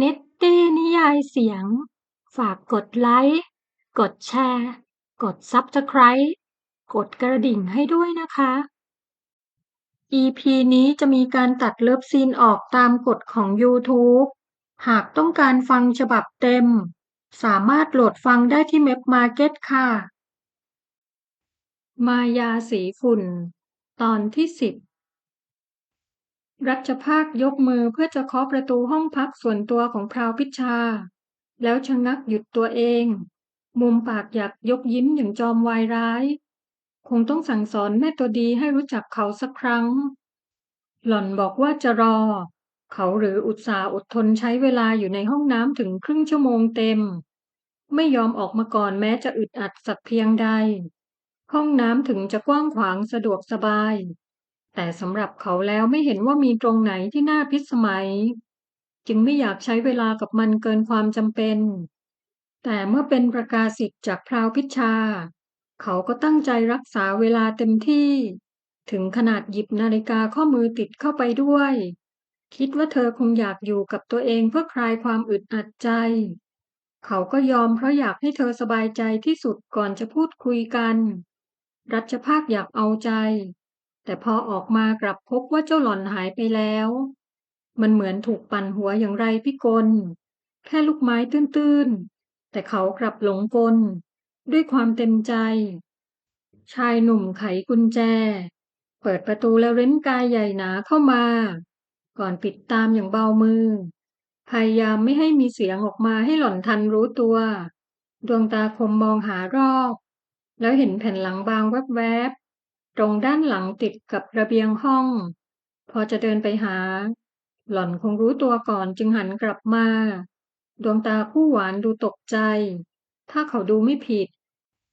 เน็ตตี้นิยายเสียง ฝากกดไลค์ กดแชร์ กด Subscribe กดกระดิ่งให้ด้วยนะคะ EP นี้จะมีการตัดเลิฟซีนออกตามกฎของ YouTube หากต้องการฟังฉบับเต็ม สามารถโหลดฟังได้ที่เมปมาร์เก็ตค่ะ มายาสีฝุ่น ตอนที่สิบ รัชภาคยกมือเพื่อจะเคาะประตูห้องพักส่วนตัวของพราวพิชา แล้วชะงักหยุดตัวเอง มุมปากอยากยกยิ้มอย่างจอมวายร้าย คงต้องสั่งสอนแม่ตัวดีให้รู้จักเขาสักครั้ง หล่อนบอกว่าจะรอ เขาหรืออุตส่าห์อดทนใช้เวลาอยู่ในห้องน้ำถึงครึ่งชั่วโมงเต็ม ไม่ยอมออกมาก่อนแม้จะอึดอัดสักเพียงใด ห้องน้ำถึงจะกว้างขวางสะดวกสบาย แต่สำหรับเขาแล้วไม่เห็นว่ามีตรงไหนที่น่าพิสมัย จึงไม่อยากใช้เวลากับมันเกินความจำเป็น แต่เมื่อเป็นประกาศสิทธิ์จากพราวพิชา เขาก็ตั้งใจรักษาเวลาเต็มที่ ถึงขนาดหยิบนาฬิกาข้อมือติดเข้าไปด้วย คิดว่าเธอคงอยากอยู่กับตัวเองเพื่อคลายความอึดอัดใจ เขาก็ยอมเพราะอยากให้เธอสบายใจที่สุดก่อนจะพูดคุยกัน รัชภาคอยากเอาใจ แต่พอออกมากลับพบว่าเจ้าหล่อนหายไปแล้ว มันเหมือนถูกปั่นหัวอย่างไรพิกล แค่ลูกไม้ตื้นๆ แต่เขากลับหลงกล ด้วยความเต็มใจ ชายหนุ่มไขกุญแจ เปิดประตูแล้วเร้นกายใหญ่หนาเข้ามา ก่อนปิดตามอย่างเบามือ พยายามไม่ให้มีเสียงออกมาให้หล่อนทันรู้ตัว ดวงตาคมมองหารอบ แล้วเห็นแผ่นหลังบางแวบๆ ตรงด้านหลังติดกับระเบียงห้อง พอจะเดินไปหา หล่อนคงรู้ตัวก่อนจึงหันกลับมา ดวงตาคู่หวานดูตกใจ ถ้าเขาดูไม่ผิด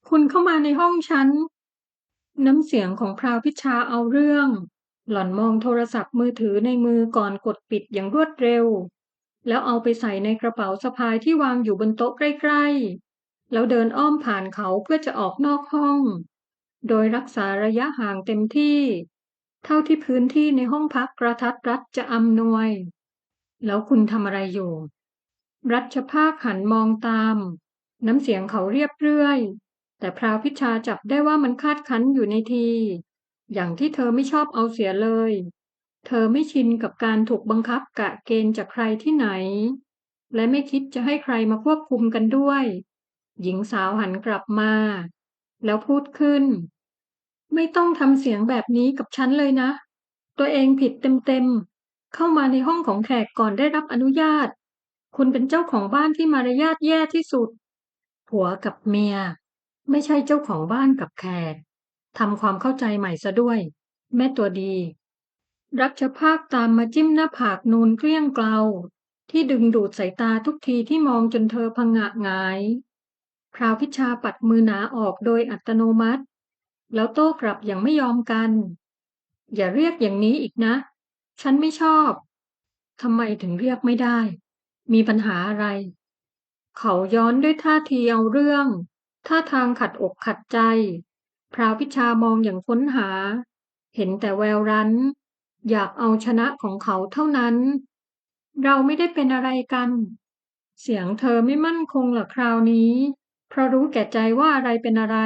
คุณเข้ามาในห้องฉัน น้ำเสียงของพราวพิชาเอาเรื่อง หล่อนมองโทรศัพท์มือถือในมือก่อนกดปิดอย่างรวดเร็ว แล้วเอาไปใส่ในกระเป๋าสะพายที่วางอยู่บนโต๊ะใกล้ ๆ แล้วเดินอ้อมผ่านเขาเพื่อจะออกนอกห้อง โดยรักษาระยะห่างเต็มที่ เท่าที่พื้นที่ในห้องพักกระทัดรัดจะอำนวย แล้วคุณทำอะไรอยู่ รัชภาคหันมองตาม น้ำเสียงเขาเรียบเรื่อย แต่พราวพิชาจับได้ว่ามันคาดคั้นอยู่ในที อย่างที่เธอไม่ชอบเอาเสียเลย เธอไม่ชินกับการถูกบังคับกะเกณฑ์จากใครที่ไหน และไม่คิดจะให้ใครมาควบคุมกันด้วย หญิงสาวหันกลับมา แล้วพูดขึ้น ไม่ต้องทำเสียงแบบนี้กับฉันเลยนะ ตัวเองผิดเต็มๆ เข้ามาในห้องของแขกก่อนได้รับอนุญาต คุณเป็นเจ้าของบ้านที่มารยาทแย่ที่สุด ผัวกับเมีย ไม่ใช่เจ้าของบ้านกับแขกทำความเข้าใจใหม่ซะด้วย แม่ตัวดี รักชภาคตามมาจิ้มหน้าผากนูนเกลี้ยงเกลาที่ดึงดูดสายตาทุกทีที่มองจนเธอพังงะหงาย พราวพิชาปัดมือหนาออกโดยอัตโนมัติ แล้วโต้กลับอย่างไม่ยอมกัน อย่าเรียกอย่างนี้อีกนะ ฉันไม่ชอบทำไมถึงเรียกไม่ได้ มีปัญหาอะไร เขาย้อนด้วยท่าทีเอาเรื่อง ท่าทางขัดอกขัดใจ พราวพิชามองอย่างค้นหา เห็นแต่แววรั้นอยากเอาชนะของเขาเท่านั้น เราไม่ได้เป็นอะไรกัน เสียงเธอไม่มั่นคงหรอคราวนี้ เพราะรู้แก่ใจว่าอะไรเป็นอะไร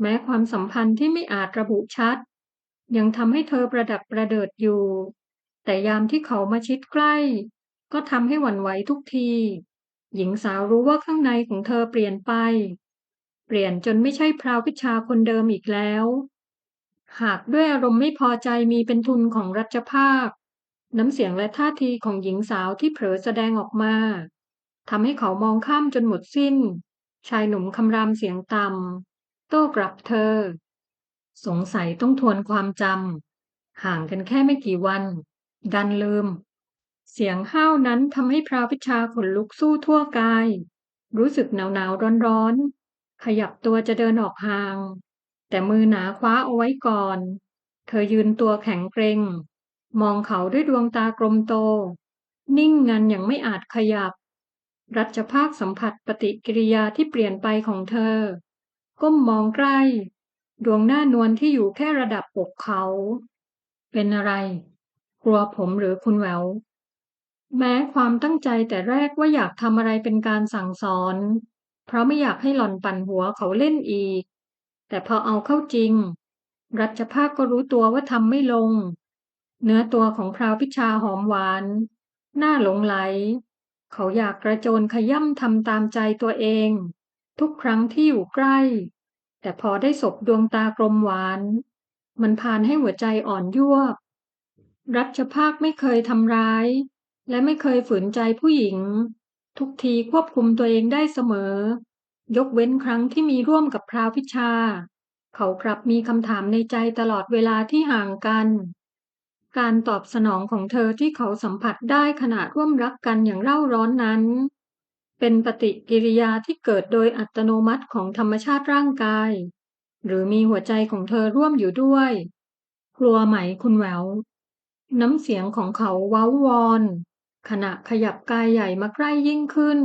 แม้ความสัมพันธ์ที่ไม่อาจระบุชัด ยังทำให้เธอประดับประเดิดอยู่ แต่ยามที่เขามาชิดใกล้ ก็ทำให้หวั่นไหวทุกที หญิงสาวรู้ว่าข้างในของเธอเปลี่ยนไป เปลี่ยนจนไม่ใช่พราวพิชาคนเดิมอีกแล้ว หากด้วยอารมณ์ไม่พอใจมีเป็นทุนของรัชภาคน้ำเสียงและท่าทีของหญิงสาวที่เผลอแสดงออกมาทำให้เขามองข้ามจนหมดสิ้น ชายหนุ่มคำรามเสียงต่ำ โต้กลับเธอ สงสัยต้องทวนความจำห่างกันแค่ไม่กี่วัน ดันลืม เสียงห้าวนั้นทำให้พราวพิชาขนลุกสู้ทั่วกาย รู้สึกหนาวหนาวร้อนร้อนขยับตัวจะเดินออกห่าง แต่มือหนาคว้าเอาไว้ก่อน เธอยืนตัวแข็งเกรงมองเขาด้วยดวงตากลมโต นิ่งงันอย่างไม่อาจขยับ รัชภาคสัมผัสปฏิกิริยาที่เปลี่ยนไปของเธอ ก้มมองใกล้ ดวงหน้านวลที่อยู่แค่ระดับอกเขา เป็นอะไร กลัวผมหรือคุณแวว แม้ความตั้งใจแต่แรกว่าอยากทำอะไรเป็นการสั่งสอน เพราะไม่อยากให้หล่อนปั่นหัวเขาเล่นอีก แต่พอเอาเข้าจริง รัชภาคก็รู้ตัวว่าทำไม่ลง เนื้อตัวของพราวพิชาหอมหวาน หน่าหลงไหล เขาอยากกระโจนขย่ำทำตามใจตัวเอง ทุกครั้งที่อยู่ใกล้ แต่พอได้สบดวงตากลมหวาน มันพานให้หัวใจอ่อนยวบ รัชภาคไม่เคยทำร้าย และไม่เคยฝืนใจผู้หญิง ทุกทีควบคุมตัวเองได้เสมอ ยกเว้นครั้งที่มีร่วมกับพราวพิชา เขากลับมีคำถามในใจตลอดเวลาที่ห่างกันการตอบสนองของเธอที่เขาสัมผัสได้ขณะร่วมรักกันอย่างเร่าร้อนนั้น เป็นปฏิกิริยาที่เกิดโดยอัตโนมัติของธรรมชาติร่างกาย หรือมีหัวใจของเธอร่วมอยู่ด้วย กลัวไหมคุณแหวว น้ำเสียงของเขาเว้าวอน ขณะขยับกายใหญ่มาใกล้ยิ่งขึ้น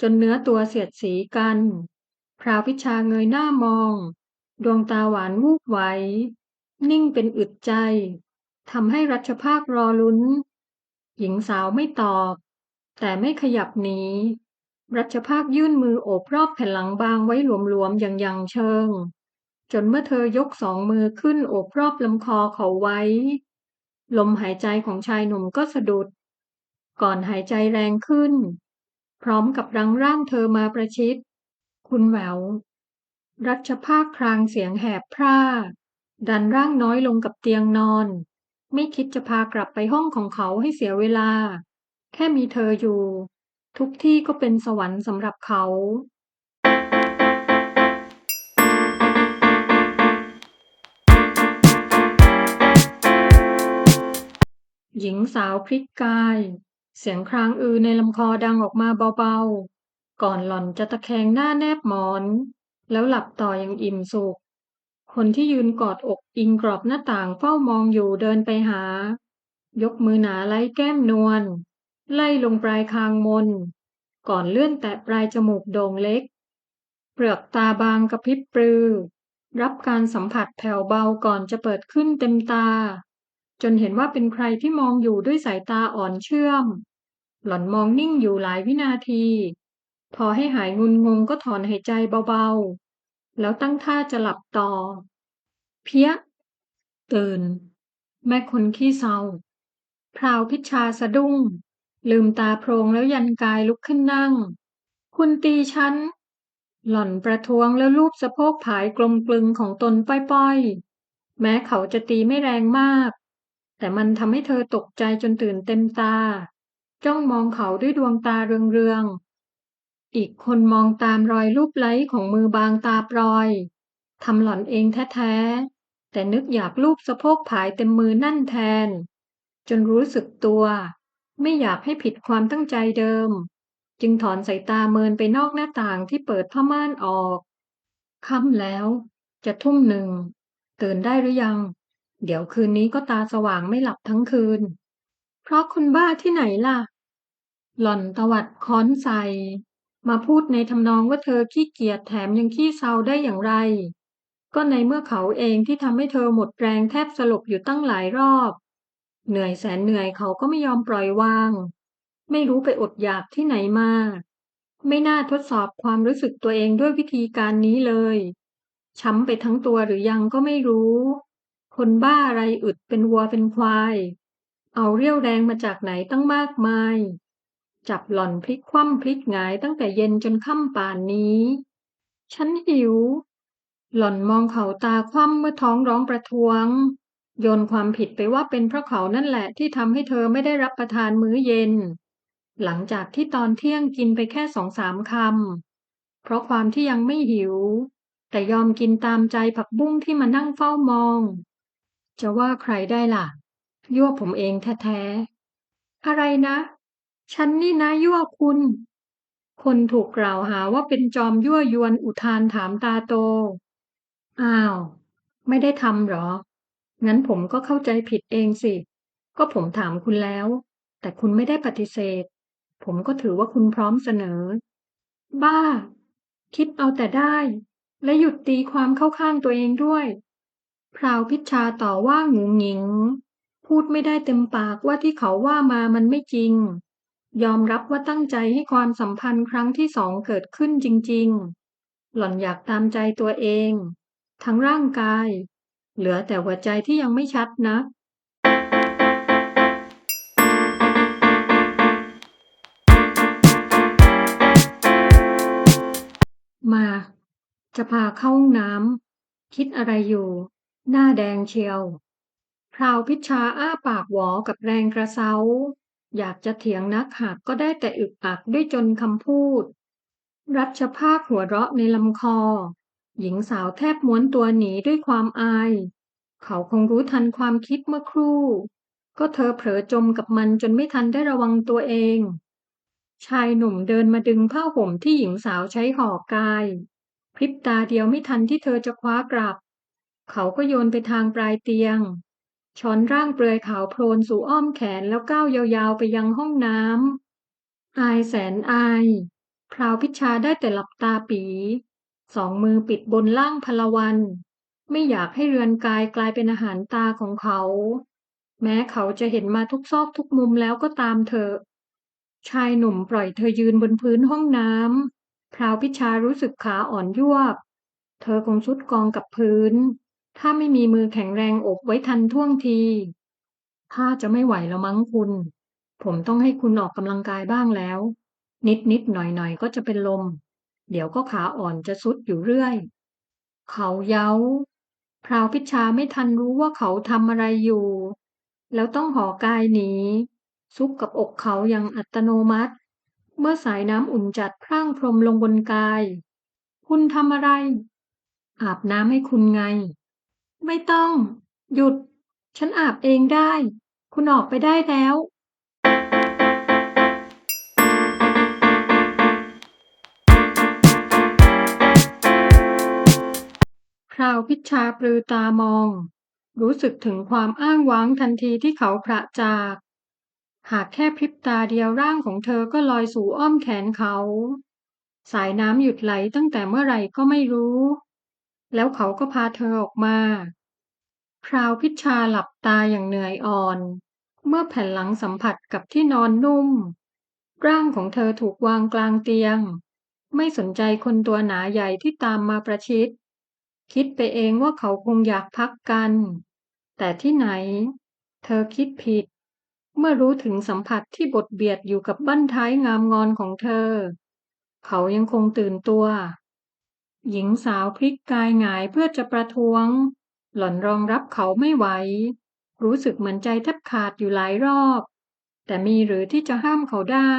จนเนื้อตัวเสียดสีกัน พราวพิชาเงยหน้ามอง ดวงตาหวานวูบไหว นิ่งเป็นอึดใจทำให้รัชภาครอลุ้น หญิงสาวไม่ตอบ แต่ไม่ขยับหนี รัชภาคยื่นมือโอบรอบแผ่นหลังบางไว้หลวมๆอย่างยังเชิง จนเมื่อเธอยกสองมือขึ้นโอบรอบลำคอเขาไว้ ลมหายใจของชายหนุ่มก็สะดุด ก่อนหายใจแรงขึ้น พร้อมกับรังร่างเธอมาประชิด คุณแหวว รัชภาคครางเสียงแหบพร่า ดันร่างน้อยลงกับเตียงนอน ไม่คิดจะพากลับไปห้องของเขาให้เสียเวลา แค่มีเธออยู่ ทุกที่ก็เป็นสวรรค์สำหรับเขา หญิงสาวพลิกกาย เสียงครางอือในลำคอดังออกมาเบาๆ ก่อนหล่อนจะตะแคงหน้าแนบหมอน แล้วหลับต่ออย่างอิ่มสุข คนที่ยืนกอดอกอิงกรอบหน้าต่างเฝ้ามองอยู่เดินไปหา ยกมือหนาไล่แก้มนวล ไล่ลงปลายคางมน ก่อนเลื่อนแตะปลายจมูกโด่งเล็ก เปลือกตาบางกระพริบปรือ รับการสัมผัสแผ่วเบาก่อนจะเปิดขึ้นเต็มตา จนเห็นว่าเป็นใครที่มองอยู่ด้วยสายตาอ่อนเชื่อม หล่อนมองนิ่งอยู่หลายวินาที พอให้หายงุนงงก็ถอนหายใจเบาๆ แล้วตั้งท่าจะหลับต่อ เพี้ย ตื่น แม่คนขี้เศร้าพราวพิชาสะดุ้ง ลืมตาโพรงแล้วยันกายลุกขึ้นนั่ง คุณตีฉัน หล่อนประท้วงแล้วลูบสะโพกผายกลมกลึงของตนป้อยๆ แม้เขาจะตีไม่แรงมาก แต่มันทำให้เธอตกใจจนตื่นเต็มตา จ้องมองเขาด้วยดวงตาเรืองๆ อีกคนมองตามรอยรูปไล้ของมือบางตาปลอยทำหล่อนเองแท้ๆ แต่นึกอยากลูบสะโพกผายเต็มมือนั่นแทน จนรู้สึกตัว ไม่อยากให้ผิดความตั้งใจเดิม จึงถอนสายตาเมินไปนอกหน้าต่างที่เปิดผ้าม่านออก ค่ำแล้ว จะทุ่มหนึ่ง ตื่นได้หรือยัง เดี๋ยวคืนนี้ก็ตาสว่างไม่หลับทั้งคืน เพราะคุณบ้าที่ไหนล่ะ หล่อนตวัดค้อนใส่ มาพูดในทำนองว่าเธอขี้เกียจแถมยังขี้เศร้าได้อย่างไร ก็ในเมื่อเขาเองที่ทำให้เธอหมดแรงแทบสลบอยู่ตั้งหลายรอบ เหนื่อยแสนเหนื่อยเขาก็ไม่ยอมปล่อยวาง ไม่รู้ไปอดอยากที่ไหนมา ไม่น่าทดสอบความรู้สึกตัวเองด้วยวิธีการนี้เลย ช้ำไปทั้งตัวหรือยังก็ไม่รู้ คนบ้าอะไรอึดเป็นวัวเป็นควาย เอาเรี่ยวแรงมาจากไหนตั้งมากมาย จับหล่อนพลิกคว่ำพลิกหงายตั้งแต่เย็นจนค่ำป่านนี้ ฉันหิว หล่อนมองเขาตาคว่ำเมื่อท้องร้องประท้วง โยนความผิดไปว่าเป็นเพราะเขานั่นแหละที่ทำให้เธอไม่ได้รับประทานมื้อเย็น หลังจากที่ตอนเที่ยงกินไปแค่สองสามคำ เพราะความที่ยังไม่หิว แต่ยอมกินตามใจผักบุ้งที่มานั่งเฝ้ามอง จะว่าใครได้ล่ะ ยั่วผมเองแท้ๆ อะไรนะ ฉันนี่นะยั่วคุณ คนถูกกล่าวหาว่าเป็นจอมยั่วยวนอุทานถามตาโต อ้าว ไม่ได้ทำหรอ งั้นผมก็เข้าใจผิดเองสิ ก็ผมถามคุณแล้ว แต่คุณไม่ได้ปฏิเสธ ผมก็ถือว่าคุณพร้อมเสนอ บ้า คิดเอาแต่ได้ และหยุดตีความเข้าข้างตัวเองด้วย พราวพิชชาต่อว่าหงูหงิง พูดไม่ได้เต็มปากว่าที่เขาว่ามามันไม่จริง ยอมรับว่าตั้งใจให้ความสัมพันธ์ครั้งที่สองเกิดขึ้นจริง ๆ หล่อนอยากตามใจตัวเอง ทั้งร่างกาย เหลือแต่หัวใจที่ยังไม่ชัดนะ มา จะพาเข้าห้องน้ำคิดอะไรอยู่ หน้าแดงเชียว พราวพิชชาอ้าปากหวอกับแรงกระเซ้าอยากจะเถียงนักหากก็ได้แต่อึกอักด้วยจนคำพูด รัชภาคหัวเราะในลำคอ หญิงสาวแทบม้วนตัวหนีด้วยความอาย เขาคงรู้ทันความคิดเมื่อครู่ ก็เธอเผลอจมกับมันจนไม่ทันได้ระวังตัวเอง ชายหนุ่มเดินมาดึงผ้าห่มที่หญิงสาวใช้ห่อกาย พริบตาเดียวไม่ทันที่เธอจะคว้ากลับ เขาก็โยนไปทางปลายเตียง ช้อนร่างเปลือยขาวโพลนสู่อ้อมแขนแล้วก้าวยาวๆไปยังห้องน้ำอายแสนอาย พราวพิชาได้แต่หลับตาปี สองมือปิดบนล่างพลวัน ไม่อยากให้เรือนกายกลายเป็นอาหารตาของเขา แม้เขาจะเห็นมาทุกซอกทุกมุมแล้วก็ตามเถอชายหนุ่มปล่อยเธอยืนบนพื้นห้องน้ำพราวพิชารู้สึกขาอ่อนยวบ เธอคงชุดกองกับพื้น ถ้าไม่มีมือแข็งแรงอบไว้ทันท่วงทีถ้าจะไม่ไหวแล้วมั้งคุณ ผมต้องให้คุณออกกำลังกายบ้างแล้ว นิดนิดหน่อยหน่อยก็จะเป็นลม เดี๋ยวก็ขาอ่อนจะสุดอยู่เรื่อย เขาเย้า พราวพิชาไม่ทันรู้ว่าเขาทำอะไรอยู่ แล้วต้องห่อกายหนี ซุกกับอกเขาอย่างอัตโนมัติ เมื่อสายน้ำอุ่นจัดพร่างพรมลงบนกาย คุณทำอะไร อาบน้ำให้คุณไง ไม่ต้อง หยุด ฉันอาบเองได้ คุณออกไปได้แล้ว คราวพิชชาปลือตามอง รู้สึกถึงความอ้างว้างทันทีที่เขาพระจาก หากแค่พริบตาเดียวร่างของเธอก็ลอยสู่อ้อมแขนเขา สายน้ำหยุดไหลตั้งแต่เมื่อไหร่ก็ไม่รู้ แล้วเขาก็พาเธอออกมาพราวพิชชาหลับตาอย่างเหนื่อยอ่อน เมื่อแผ่นหลังสัมผัสกับที่นอนนุ่ม ร่างของเธอถูกวางกลางเตียง ไม่สนใจคนตัวหนาใหญ่ที่ตามมาประชิด คิดไปเองว่าเขาคงอยากพักกัน แต่ที่ไหน เธอคิดผิด เมื่อรู้ถึงสัมผัสที่บดเบียดอยู่กับบั้นท้ายงามงอนของเธอ เขายังคงตื่นตัว หญิงสาวพลิกกายหงายเพื่อจะประท้วง หล่อนรองรับเขาไม่ไหว รู้สึกเหมือนใจแทบขาดอยู่หลายรอบ แต่มีหรือที่จะห้ามเขาได้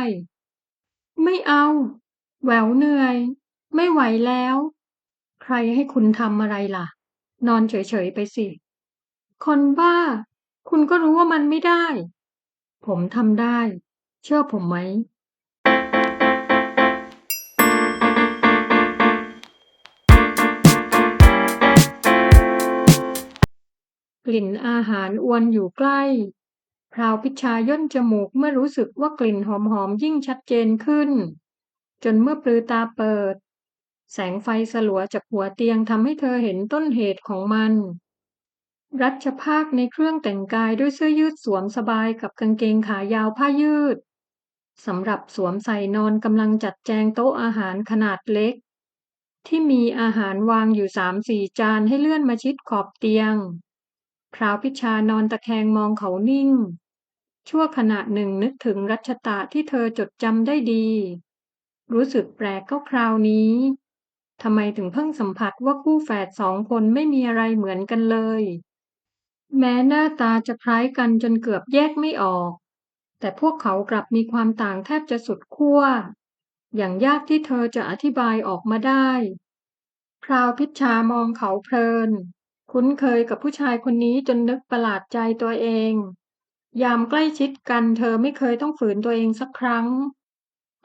ไม่เอา แหววเหนื่อย ไม่ไหวแล้ว ใครให้คุณทำอะไรล่ะ นอนเฉยๆไปสิ คนบ้า คุณก็รู้ว่ามันไม่ได้ ผมทำได้ เชื่อผมไหม กลิ่นอาหารอวนอยู่ใกล้พราวพิชาย่นจมูกเมื่อรู้สึกว่ากลิ่นหอมๆยิ่งชัดเจนขึ้น จนเมื่อปลือตาเปิด แสงไฟสลัวจากหัวเตียงทำให้เธอเห็นต้นเหตุของมัน รัชภาคในเครื่องแต่งกายด้วยเสื้อยืดสวมสบายกับกางเกงขายาวผ้ายืดสำหรับสวมใส่นอนกำลังจัดแจงโต๊ะอาหารขนาดเล็ก ที่มีอาหารวางอยู่สามสี่จานให้เลื่อนมาชิดขอบเตียง พราวพิชานอนตะแคงมองเขานิ่ง ชั่วขณะหนึ่งนึกถึงรัชตะที่เธอจดจำได้ดี รู้สึกแปลกก็คราวนี้ ทำไมถึงเพิ่งสัมผัสว่าคู่แฝดสองคนไม่มีอะไรเหมือนกันเลย แม้หน้าตาจะคล้ายกันจนเกือบแยกไม่ออก แต่พวกเขากลับมีความต่างแทบจะสุดขั้ว อย่างยากที่เธอจะอธิบายออกมาได้ พราวพิชชามองเขาเพลิน คุ้นเคยกับผู้ชายคนนี้จนนึกประหลาดใจตัวเอง ยามใกล้ชิดกันเธอไม่เคยต้องฝืนตัวเองสักครั้ง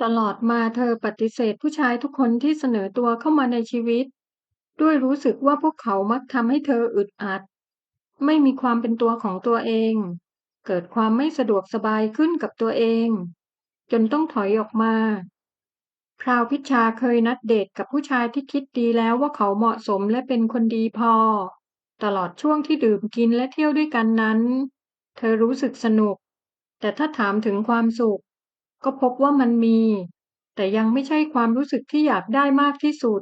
ตลอดมาเธอปฏิเสธผู้ชายทุกคนที่เสนอตัวเข้ามาในชีวิต ด้วยรู้สึกว่าพวกเขามักทำให้เธออึดอัด ไม่มีความเป็นตัวของตัวเอง เกิดความไม่สะดวกสบายขึ้นกับตัวเอง จนต้องถอยออกมา พราวพิชาเคยนัดเดทกับผู้ชายที่คิดดีแล้วว่าเขาเหมาะสมและเป็นคนดีพอ ตลอดช่วงที่ดื่มกินและเที่ยวด้วยกันนั้น เธอรู้สึกสนุก แต่ถ้าถามถึงความสุข ก็พบว่ามันมี แต่ยังไม่ใช่ความรู้สึกที่อยากได้มากที่สุด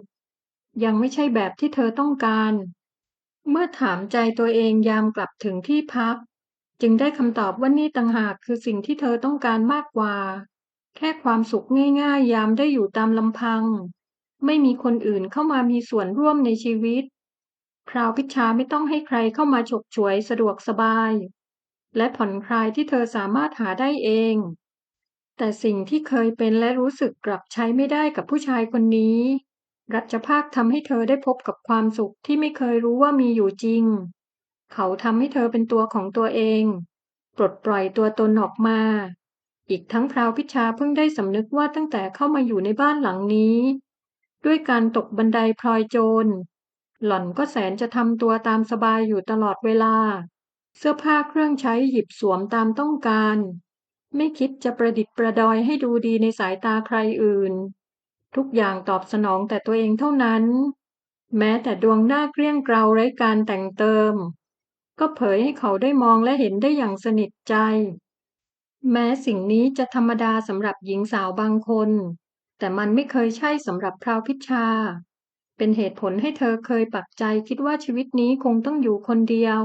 ยังไม่ใช่แบบที่เธอต้องการ เมื่อถามใจตัวเองยามกลับถึงที่พัก จึงได้คำตอบว่านี่ต่างหากคือสิ่งที่เธอต้องการมากกว่า แค่ความสุขง่ายๆ ยามได้อยู่ตามลำพัง ไม่มีคนอื่นเข้ามามีส่วนร่วมในชีวิตพราวพิชาไม่ต้องให้ใครเข้ามาฉกฉวยสะดวกสบาย และผ่อนคลายที่เธอสามารถหาได้เอง แต่สิ่งที่เคยเป็นและรู้สึกกลับใช้ไม่ได้กับผู้ชายคนนี้ รัชภาคทำให้เธอได้พบกับความสุขที่ไม่เคยรู้ว่ามีอยู่จริง เขาทำให้เธอเป็นตัวของตัวเอง ปลดปล่อยตัวตนออกมา อีกทั้งพราวพิชาเพิ่งได้สำนึกว่าตั้งแต่เข้ามาอยู่ในบ้านหลังนี้ ด้วยการตกบันไดพลอยโจร หล่อนก็แสนจะทำตัวตามสบายอยู่ตลอดเวลา เสื้อผ้าเครื่องใช้หยิบสวมตามต้องการ ไม่คิดจะประดิษฐ์ประดอยให้ดูดีในสายตาใครอื่น ทุกอย่างตอบสนองแต่ตัวเองเท่านั้น แม้แต่ดวงหน้าเกลี้ยงเกลาไร้การแต่งเติม ก็เผยให้เขาได้มองและเห็นได้อย่างสนิทใจ แม้สิ่งนี้จะธรรมดาสำหรับหญิงสาวบางคน แต่มันไม่เคยใช่สำหรับพราวพิชา เป็นเหตุผลให้เธอเคยปักใจคิดว่าชีวิตนี้คงต้องอยู่คนเดียว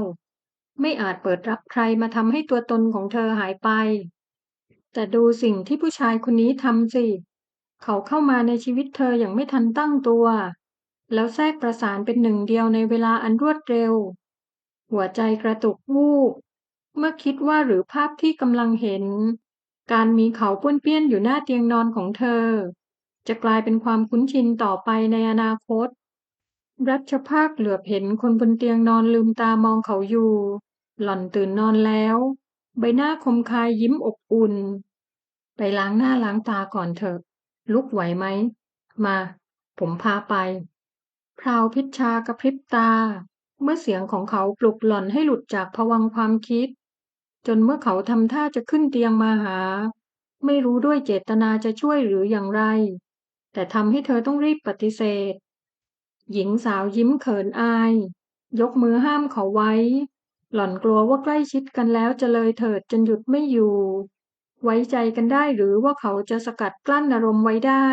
ไม่อาจเปิดรับใครมาทำให้ตัวตนของเธอหายไป แต่ดูสิ่งที่ผู้ชายคนนี้ทำสิ เขาเข้ามาในชีวิตเธออย่างไม่ทันตั้งตัว แล้วแทรกประสานเป็นหนึ่งเดียวในเวลาอันรวดเร็ว หัวใจกระตุกวูบเมื่อคิดว่าหรือภาพที่กำลังเห็น การมีเขาป้วนเปี้ยนอยู่หน้าเตียงนอนของเธอ จะกลายเป็นความคุ้นชินต่อไปในอนาคต รัชภาคเหลือบเห็นคนบนเตียงนอนลืมตามองเขาอยู่ หล่อนตื่นนอนแล้ว ใบหน้าคมคายยิ้มอบอุ่น ไปล้างหน้าล้างตาก่อนเถอะ ลุกไหวไหม มา ผมพาไป พราวพิชชากระพริบตา เมื่อเสียงของเขาปลุกหล่อนให้หลุดจากภวังค์ความคิด จนเมื่อเขาทำท่าจะขึ้นเตียงมาหา ไม่รู้ด้วยเจตนาจะช่วยหรืออย่างไร แต่ทำให้เธอต้องรีบปฏิเสธ หญิงสาวยิ้มเขินอาย ยกมือห้ามเขาไว้ หล่อนกลัวว่าใกล้ชิดกันแล้วจะเลยเถิดจนหยุดไม่อยู่ ไว้ใจกันได้หรือว่าเขาจะสกัดกลั้นอารมณ์ไว้ได้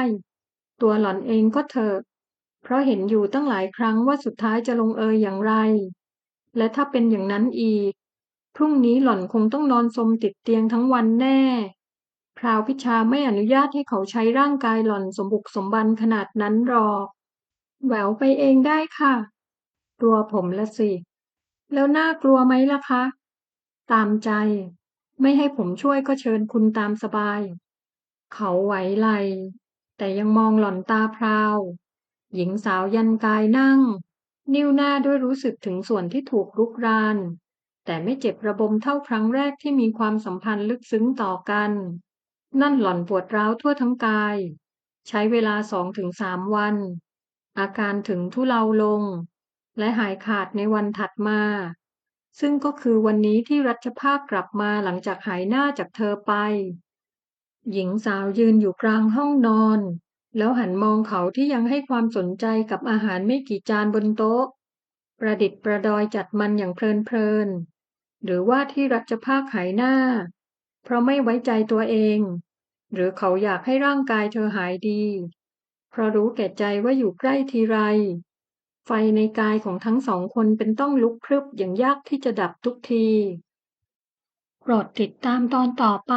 ตัวหล่อนเองก็เถอะเพราะเห็นอยู่ตั้งหลายครั้งว่าสุดท้ายจะลงเอยอย่างไร และถ้าเป็นอย่างนั้นอีก พรุ่งนี้หล่อนคงต้องนอนสมติดเตียงทั้งวันแน่ พราวพิชาไม่อนุญาตให้เขาใช้ร่างกายหล่อนสมบุกสมบันขนาดนั้นหรอก แหววไปเองได้ค่ะกลัวผมละสิ แล้วน่ากลัวไหมล่ะคะ ตามใจ ไม่ให้ผมช่วยก็เชิญคุณตามสบาย เขาไหวไหล แต่ยังมองหล่อนตาพราว หญิงสาวยันกายนั่ง นิ้วหน้าด้วยรู้สึกถึงส่วนที่ถูกรุกราน แต่ไม่เจ็บระบมเท่าครั้งแรกที่มีความสัมพันธ์ลึกซึ้งต่อกัน นั่นหล่อนปวดร้าวทั่วทั้งกาย ใช้เวลาสองถึงสามวัน อาการถึงทุเลาลง และหายขาดในวันถัดมา ซึ่งก็คือวันนี้ที่รัชภาคกลับมาหลังจากหายหน้าจากเธอไป หญิงสาวยืนอยู่กลางห้องนอน แล้วหันมองเขาที่ยังให้ความสนใจกับอาหารไม่กี่จานบนโต๊ะ ประดิษฐ์ประดอยจัดมันอย่างเพลินๆหรือว่าที่รัชภาคหายหน้า เพราะไม่ไว้ใจตัวเอง หรือเขาอยากให้ร่างกายเธอหายดี เพราะรู้แก่ใจว่าอยู่ใกล้ทีไร ไฟในกายของทั้งสองคนเป็นต้องลุกพรึบอย่างยากที่จะดับทุกที โปรดติดตามตอนต่อไป